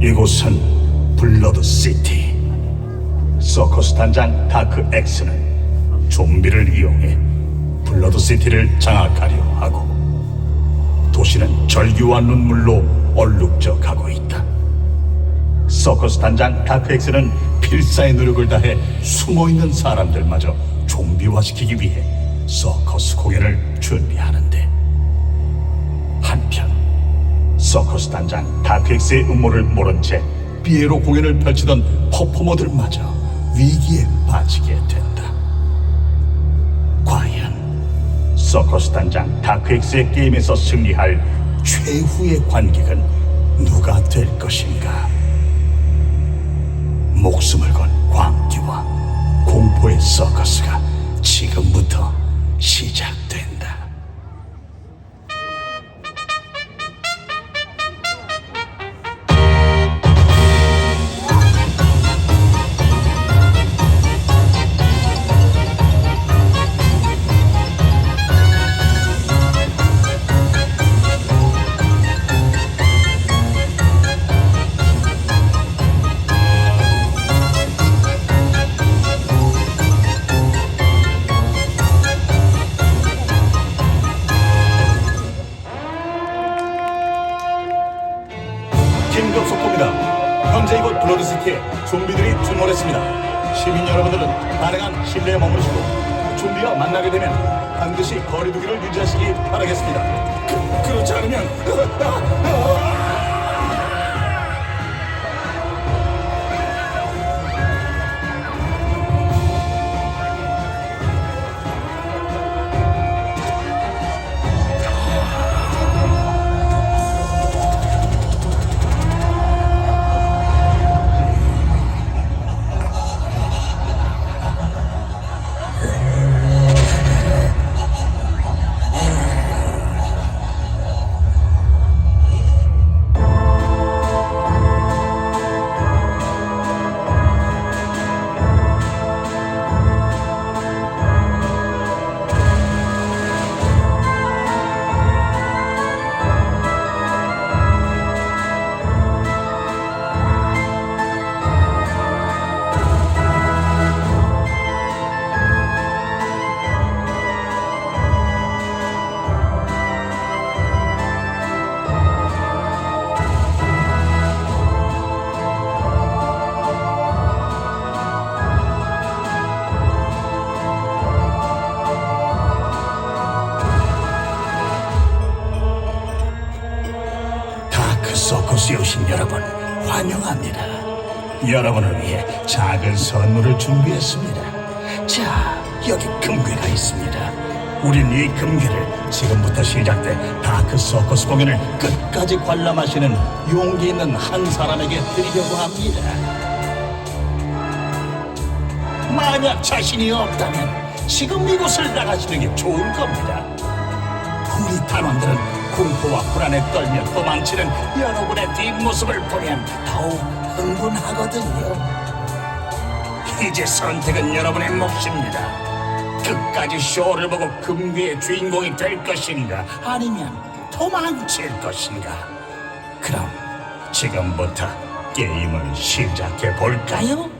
이곳은 블러드 시티. 서커스 단장 다크 엑스는 좀비를 이용해 블러드 시티를 장악하려 하고 도시는 절규와 눈물로 얼룩져 가고 있다. 서커스 단장 다크 엑스는 필사의 노력을 다해 숨어 있는 사람들마저 좀비화시키기 위해 서커스 공연을 준비하는 서커스 단장 다크엑스의 음모를 모른 채 피에로 공연을 펼치던 퍼포머들마저 위기에 빠지게 된다. 과연 서커스 단장 다크엑스의 게임에서 승리할 최후의 관객은 누가 될 것인가? 목숨을 건 광기와 공포의 서커스가 지금부터 시작된 다. 긴급 속보입니다. 현재 이곳 블러드시티에 좀비들이 출몰했습니다. 시민 여러분들은 가능한 실내에 머무르시고 좀비와 만나게 되면 반드시 거리두기를 유지하시기 바라겠습니다. 그, 그렇지 않으면 서커스에 오신 여러분 환영합니다. 여러분을 위해 작은 선물을 준비했습니다. 자, 여기 금괴가 있습니다. 우린 이 금괴를 지금부터 시작돼 다크 서커스 공연을 끝까지 관람하시는 용기 있는 한 사람에게 드리려고 합니다. 만약 자신이 없다면 지금 이곳을 나가시는 게 좋을 겁니다. 우리 단원들은 공포와 불안에 떨며 도망치는 여러분의 뒷모습을 보면 더욱 흥분하거든요. 이제 선택은 여러분의 몫입니다. 끝까지 쇼를 보고 금괴의 주인공이 될 것인가 아니면 도망칠 것인가 그럼 지금부터 게임을 시작해 볼까요?